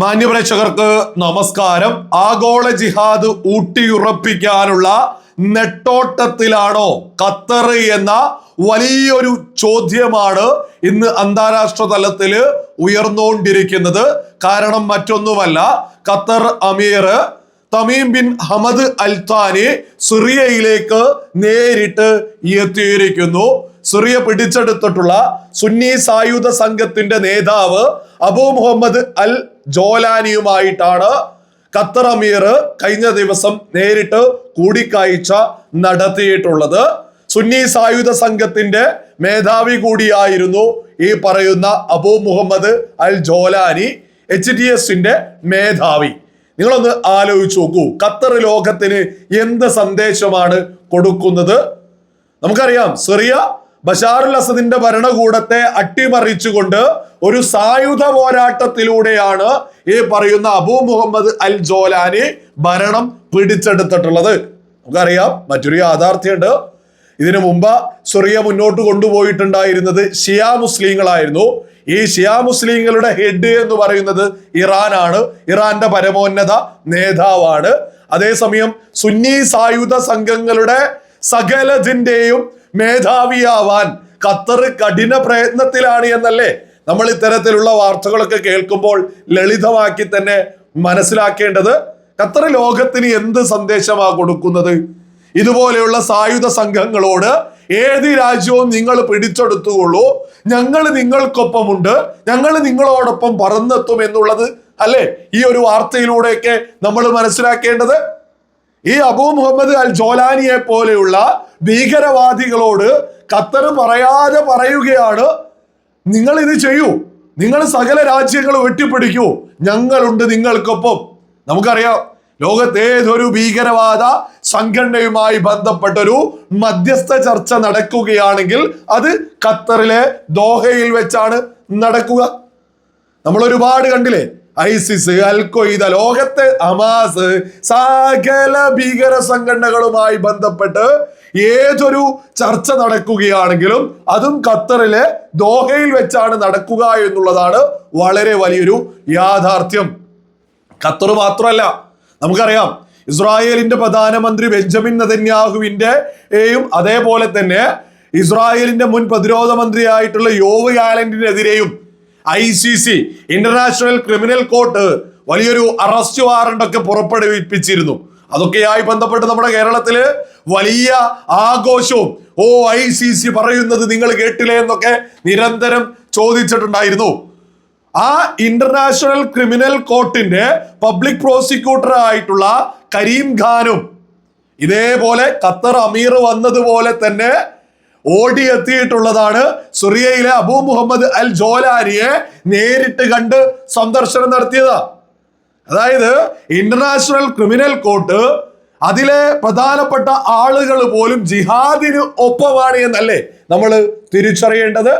മാന്യപ്രേക്ഷകർക്ക് നമസ്കാരം. ആഗോള ജിഹാദ് ഊട്ടിയുറപ്പിക്കാനുള്ള നെട്ടോട്ടത്തിലാണോ ഖത്തർ എന്ന വലിയൊരു ചോദ്യമാണ് ഇന്ന് അന്താരാഷ്ട്ര തലത്തിൽ ഉയർന്നുകൊണ്ടിരിക്കുന്നത് കാരണം മറ്റൊന്നുമല്ല ഖത്തർ അമീർ Tamim bin Hamad Al Thani സിറിയയിലേക്ക് നേരിട്ട് എത്തിയിരിക്കുന്നു. സിറിയ പിടിച്ചെടുത്തിട്ടുള്ള സുന്നി സായുധ സംഘത്തിന്റെ നേതാവ് അബു മുഹമ്മദ് അൽ ജോലാനിയുമായിട്ടാണ് ഖത്തർ അമീർ കഴിഞ്ഞ ദിവസം നേരിട്ട് കൂടിക്കാഴ്ച നടത്തിയിട്ടുള്ളത്. സുന്നി സായുധ സംഘത്തിന്റെ മേധാവി കൂടിയായിരുന്നു ഈ പറയുന്ന Abu Muhammad al Jolani H D എസിന്റെ മേധാവി. നിങ്ങളൊന്ന് ആലോചിച്ച് നോക്കൂ ഖത്തർ ലോകത്തിന് എന്ത് സന്ദേശമാണ് കൊടുക്കുന്നത്? നമുക്കറിയാം സിറിയ ബഷാറുൽ അസദിന്റെ ഭരണകൂടത്തെ അട്ടിമറിച്ചുകൊണ്ട് ഒരു സായുധ പോരാട്ടത്തിലൂടെയാണ് ഈ പറയുന്ന അബൂ മുഹമ്മദ് അൽ ജോലാനി ഭരണം പിടിച്ചെടുത്തിട്ടുള്ളത്. നമുക്കറിയാം മറ്റൊരു യാഥാർത്ഥ്യമുണ്ട്. ഇതിനു മുമ്പ് സുറിയ മുന്നോട്ട് കൊണ്ടുപോയിട്ടുണ്ടായിരുന്നത് ഷിയാ മുസ്ലിങ്ങളായിരുന്നു. ഈ ഷിയാ മുസ്ലിങ്ങളുടെ ഹെഡ് എന്ന് പറയുന്നത് ഇറാനാണ്. ഇറാന്റെ പരമോന്നത നേതാവാണ്. അതേസമയം സുന്നി സായുധ സംഘങ്ങളുടെ സകലതിന്റെയും മേധാവിയാവാൻ ഖത്തർ കഠിന പ്രയത്നത്തിലാണ് എന്നല്ലേ നമ്മൾ ഇത്തരത്തിലുള്ള വാർത്തകളൊക്കെ കേൾക്കുമ്പോൾ ലളിതമാക്കി തന്നെ മനസ്സിലാക്കേണ്ടത്. ഖത്തർ ലോകത്തിന് എന്ത് സന്ദേശമാണ് കൊടുക്കുന്നത്? ഇതുപോലെയുള്ള സായുധ സംഘങ്ങളോട് ഏത് രാജ്യവും നിങ്ങൾ പിടിച്ചെടുത്തുകൊള്ളൂ. ഞങ്ങൾ നിങ്ങൾക്കൊപ്പമുണ്ട്. ഞങ്ങൾ നിങ്ങളോടൊപ്പം പറന്നെത്തും എന്നുള്ളത് അല്ലേ ഈ ഒരു വാർത്തയിലൂടെയൊക്കെ നമ്മൾ മനസ്സിലാക്കേണ്ടത്? ഈ അബൂ മുഹമ്മദ് അൽ ജോലാനിയെ പോലെയുള്ള ഭീകരവാദികളോട് ഖത്തർ പറയാതെ പറയുകയാണ്. നിങ്ങൾ ഇത് ചെയ്യൂ. നിങ്ങൾ സകല രാജ്യങ്ങൾ വെട്ടിപ്പിടിക്കൂ. ഞങ്ങളുണ്ട് നിങ്ങൾക്കൊപ്പം. നമുക്കറിയാം ലോകത്തേതൊരു ഭീകരവാദ സംഘടനയുമായി ബന്ധപ്പെട്ടൊരു മധ്യസ്ഥ ചർച്ച നടക്കുകയാണെങ്കിൽ അത് ഖത്തറിലെ ദോഹയിൽ വെച്ചാണ് നടക്കുക. നമ്മൾ ഒരുപാട് കണ്ടില്ലേ? ഐസിസ് അൽ ഖ്വയ്ദ ലോകത്തെ ഹമാസ് സകല ഭീകര സംഘടനകളുമായി ബന്ധപ്പെട്ട് ഏതൊരു ചർച്ച നടക്കുകയാണെങ്കിലും അതും ഖത്തറിലെ ദോഹയിൽ വെച്ചാണ് നടക്കുക എന്നുള്ളതാണ് വളരെ വലിയൊരു യാഥാർത്ഥ്യം. ഖത്തർ മാത്രമല്ല നമുക്കറിയാം ഇസ്രായേലിന്റെ പ്രധാനമന്ത്രി ബെഞ്ചമിൻ നദന്യാഹുവിന്റെ യും അതേപോലെ തന്നെ ഇസ്രായേലിന്റെ മുൻ പ്രതിരോധ മന്ത്രിയായിട്ടുള്ള Yoav ഗാലന്റിനെതിരെയും I C C international criminal court വലിയൊരു അറസ്റ്റ് വാറണ്ട് ഒക്കെ പുറപ്പെടുവിപ്പിച്ചിരുന്നു. അതൊക്കെയായി ബന്ധപ്പെട്ട് നമ്മുടെ കേരളത്തിൽ വലിയ ആഘോഷവും ഓ ഐ സി സി പറയുന്നത് നിങ്ങൾ കേട്ടില്ലേ എന്നൊക്കെ നിരന്തരം ചോദിച്ചിട്ടുണ്ടായിരുന്നു. ആ ഇന്റർനാഷണൽ ക്രിമിനൽ കോർട്ടിന്റെ പബ്ലിക് പ്രോസിക്യൂട്ടർ ആയിട്ടുള്ള കരീം ഖാനും ഇതേപോലെ ഖത്തർ അമീർ വന്നതുപോലെ തന്നെ ഓടിയെത്തിയിട്ടുള്ളതാണ്. സിറിയയിലെ അബൂ മുഹമ്മദ് അൽ ജോലാരിയെ നേരിട്ട് കണ്ട് സന്ദർശനം നടത്തിയത്. അതായത് ഇന്റർനാഷണൽ ക്രിമിനൽ കോർട്ട് അതിലെ പ്രധാനപ്പെട്ട ആളുകൾ പോലും ജിഹാദിന് ഒപ്പമാണ് എന്നല്ലേ നമ്മൾ തിരിച്ചറിയേണ്ടത്.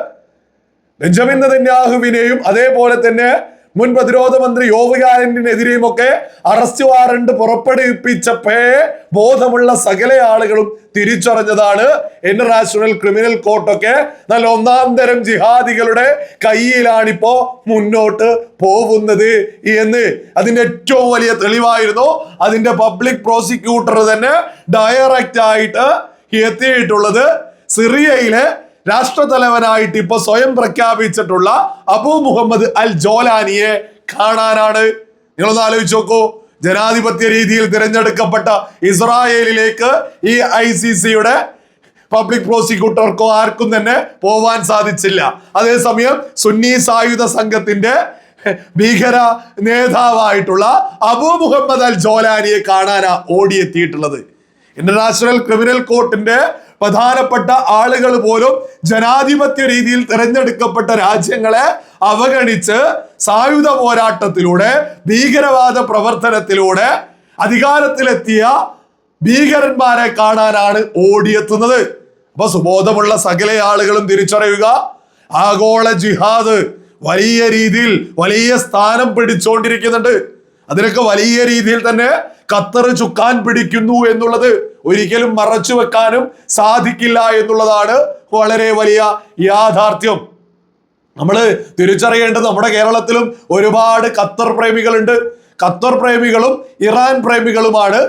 ബെഞ്ചമിൻ നെതന്യാഹുവിനെയും അതേപോലെ തന്നെ മുൻ പ്രതിരോധ മന്ത്രി യോവകാലന്റിനെതിരെയും ഒക്കെ അറസ്റ്റ് വാറണ്ട് പുറപ്പെടുവിപ്പിച്ചപ്പേ ബോധമുള്ള സകല ആളുകളും തിരിച്ചറിഞ്ഞതാണ് ഇന്റർനാഷണൽ ക്രിമിനൽ കോർട്ടൊക്കെ നല്ല ഒന്നാം തരം ജിഹാദികളുടെ കയ്യിലാണിപ്പോ മുന്നോട്ട് പോകുന്നത് എന്ന്. അതിന്റെ ഏറ്റവും വലിയ തെളിവായിരുന്നു അതിന്റെ പബ്ലിക് പ്രോസിക്യൂട്ടർ തന്നെ ഡയറക്റ്റ് ആയിട്ട് എത്തിയിട്ടുള്ളത് സിറിയയിലെ രാഷ്ട്രതലവനായിട്ട് ഇപ്പൊ സ്വയം പ്രഖ്യാപിച്ചിട്ടുള്ള അബൂ മുഹമ്മദ് അൽ ജോലാനിയെ കാണാനാണ്. നിങ്ങളൊന്ന് ആലോചിച്ച് നോക്കൂ. ജനാധിപത്യ രീതിയിൽ തിരഞ്ഞെടുക്കപ്പെട്ട ഇസ്രായേലിലേക്ക് ഈ ഐ സി സിയുടെ പബ്ലിക് പ്രോസിക്യൂട്ടർക്കോ ആർക്കും തന്നെ പോവാൻ സാധിച്ചില്ല. അതേസമയം സുന്നി സായുധ സംഘത്തിന്റെ ഭീകര നേതാവായിട്ടുള്ള അബൂ മുഹമ്മദ് അൽ ജോലാനിയെ കാണാനാ ഓടിയെത്തിയിട്ടുള്ളത്. ഇന്റർനാഷണൽ ക്രിമിനൽ കോർട്ടിന്റെ പ്രധാനപ്പെട്ട ആളുകൾ പോലും ജനാധിപത്യ രീതിയിൽ തിരഞ്ഞെടുക്കപ്പെട്ട രാജ്യങ്ങളെ അവഗണിച്ച് സായുധ പോരാട്ടത്തിലൂടെ ഭീകരവാദ പ്രവർത്തനത്തിലൂടെ അധികാരത്തിലെത്തിയ ഭീകരന്മാരെ കാണാനാണ് ഓടിയെത്തുന്നത്. അപ്പൊ സുബോധമുള്ള സകല ആളുകളും തിരിച്ചറിയുക ആഗോള ജിഹാദ് വലിയ രീതിയിൽ വലിയ സ്ഥാനം പിടിച്ചുകൊണ്ടിരിക്കുന്നുണ്ട് അതിനൊക്കെ വലിയ രീതിയിൽ തന്നെ ഖത്തർ ചുക്കാൻ പിടിക്കുന്നു എന്നുള്ളത് ഒരിക്കലും മറച്ചു വെക്കാനും സാധിക്കില്ല എന്നുള്ളതാണ് വളരെ വലിയ യാഥാർത്ഥ്യം. നമ്മൾ തിരിച്ചറിയേണ്ടത് നമ്മുടെ കേരളത്തിലും ഒരുപാട് ഖത്തർ പ്രേമികളുണ്ട്. ഖത്തർ പ്രേമികളും ഇറാൻ പ്രേമികളുമാണ്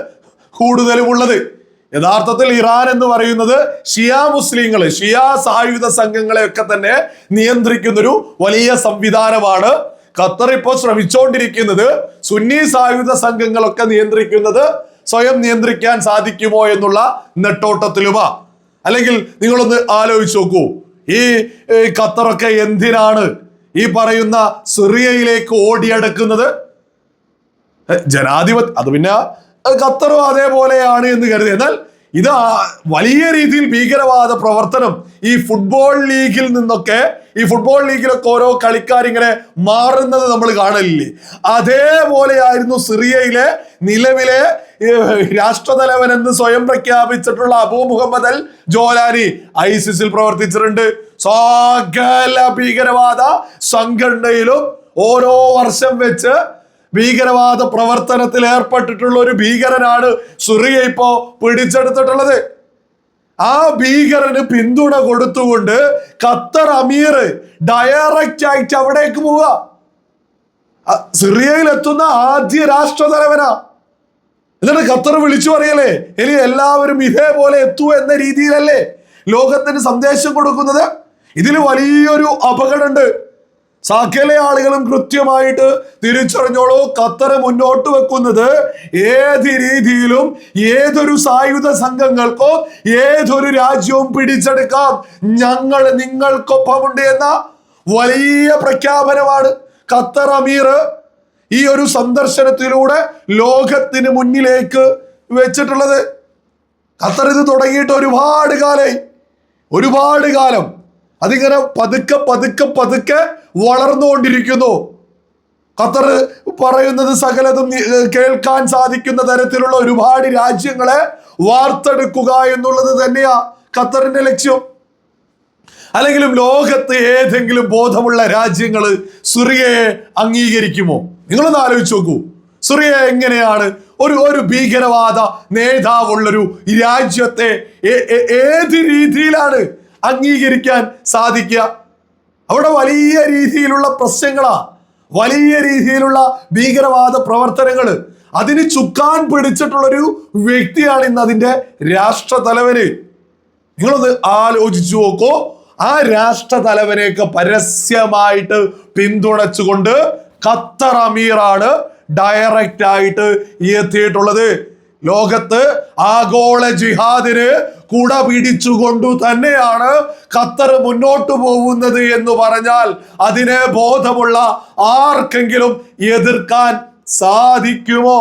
കൂടുതലും ഉള്ളത് യഥാർത്ഥത്തിൽ ഇറാൻ എന്ന് പറയുന്നത് ഷിയ മുസ്ലിങ്ങൾ ഷിയ സായുധ സംഘങ്ങളെ ഒക്കെ തന്നെ നിയന്ത്രിക്കുന്നൊരു വലിയ സംവിധാനമാണ്. ഖത്തർ ഇപ്പോൾ ശ്രമിച്ചുകൊണ്ടിരിക്കുന്നത് സുന്നി സായുധ സംഘങ്ങളൊക്കെ നിയന്ത്രിക്കുന്നത് സ്വയം നിയന്ത്രിക്കാൻ സാധിക്കുമോ എന്നുള്ള നെട്ടോട്ടത്തിലുമാ. അല്ലെങ്കിൽ നിങ്ങളൊന്ന് ആലോചിച്ച് നോക്കൂ. ഈ ഖത്തറൊക്കെ എന്തിനാണ് ഈ പറയുന്ന സിറിയയിലേക്ക് ഓടിയടക്കുന്നത്? ജനാധിപത്യ അത് പിന്നെ ഖത്തറും അതേപോലെയാണ് എന്ന് കരുതി. എന്നാൽ ഇത് വലിയ രീതിയിൽ ഭീകരവാദ പ്രവർത്തനം ഈ ഫുട്ബോൾ ലീഗിൽ നിന്നൊക്കെ ഈ ഫുട്ബോൾ ലീഗിലൊക്കെ ഓരോ കളിക്കാർ ഇങ്ങനെ മാറുന്നത് നമ്മൾ കാണലില്ലേ? അതേപോലെയായിരുന്നു സിറിയയിലെ നിലവിലെ രാഷ്ട്രതലവൻ എന്ന് സ്വയം പ്രഖ്യാപിച്ചിട്ടുള്ള അബൂ മുഹമ്മദ് അൽ ജോലാനി ഐസിസിൽ പ്രവർത്തിച്ചിട്ടുണ്ട്. സകല ഭീകരവാദ സംഘടനയിലും ഓരോ വർഷം വെച്ച് ഭീകരവാദ പ്രവർത്തനത്തിൽ ഏർപ്പെട്ടിട്ടുള്ള ഒരു ഭീകരനാണ് സുറിയ ഇപ്പോ പിടിച്ചെടുത്തിട്ടുള്ളത്. ആ ഭീകരന് പിന്തുണ കൊടുത്തുകൊണ്ട് ഖത്തർ അമീർ ഡയറക്റ്റ് ആയിട്ട് അവിടേക്ക് പോവുക. സിറിയയിൽ എത്തുന്ന ആദ്യ രാഷ്ട്രതലവനാ. എന്നിട്ട് ഖത്തർ വിളിച്ചു പറയലേ ഇനി എല്ലാവരും ഇതേപോലെ എത്തൂ എന്ന രീതിയിലല്ലേ ലോകത്തിന് സന്ദേശം കൊടുക്കുന്നത്? ഇതിൽ വലിയൊരു അപകടമുണ്ട്. സകല ആളുകളും കൃത്യമായിട്ട് തിരിച്ചറിഞ്ഞോളൂ ഖത്തർ മുന്നോട്ട് വെക്കുന്നത് ഏത് രീതിയിലും ഏതൊരു സായുധ സംഘങ്ങൾക്കോ ഏതൊരു രാജ്യവും പിടിച്ചെടുക്കാം. ഞങ്ങൾ നിങ്ങൾക്കൊപ്പമുണ്ട് എന്ന വലിയ പ്രഖ്യാപനമാണ് ഖത്തർ അമീർ. ഈ ഒരു സന്ദർശനത്തിലൂടെ ലോകത്തിന് മുന്നിലേക്ക് വെച്ചിട്ടുള്ളത്. ഖത്തർ ഇത് തുടങ്ങിയിട്ട് ഒരുപാട് കാലമായി ഒരുപാട് കാലം. അതിങ്ങനെ പതുക്കെ പതുക്കെ പതുക്കെ വളർന്നുകൊണ്ടിരിക്കുന്നു. ഖത്തർ പറയുന്നത് സകലതും കേൾക്കാൻ സാധിക്കുന്ന തരത്തിലുള്ള ഒരുപാട് രാജ്യങ്ങളെ വാർത്തെടുക്കുക എന്നുള്ളത് തന്നെയാ ഖത്തറിന്റെ ലക്ഷ്യം. അല്ലെങ്കിലും ലോകത്ത് ഏതെങ്കിലും ബോധമുള്ള രാജ്യങ്ങൾ സുറിയയെ അംഗീകരിക്കുമോ? നിങ്ങളൊന്ന് ആലോചിച്ച് നോക്കൂ. സുറിയ എങ്ങനെയാണ് ഒരു ഒരു ഭീകരവാദ നേതാവുള്ളൊരു രാജ്യത്തെ ഏത് രീതിയിലാണ് അംഗീകരിക്കാൻ സാധിക്കുക? അവിടെ വലിയ രീതിയിലുള്ള പ്രശ്നങ്ങളാ. വലിയ രീതിയിലുള്ള ഭീകരവാദ പ്രവർത്തനങ്ങൾ. അതിന് ചുക്കാൻ പിടിച്ചിട്ടുള്ളൊരു വ്യക്തിയാണ് ഇന്ന് അതിന്റെ രാഷ്ട്ര തലവന് നിങ്ങളൊന്ന് ആലോചിച്ചു നോക്കൂ. ആ രാഷ്ട്ര തലവനെയൊക്കെ പരസ്യമായിട്ട് പിന്തുണച്ചുകൊണ്ട് ഖത്തർ അമീറാണ് ഡയറക്റ്റ് ആയിട്ട് എത്തിയിട്ടുള്ളത്. ലോകത്ത് ആഗോള ജിഹാദിന് കുട പിടിച്ചുകൊണ്ടു തന്നെയാണ് ഖത്തർ മുന്നോട്ടു പോകുന്നത് എന്ന് പറഞ്ഞാൽ അതിനെ ബോധമുള്ള ആർക്കെങ്കിലും എതിർക്കാൻ സാധിക്കുമോ?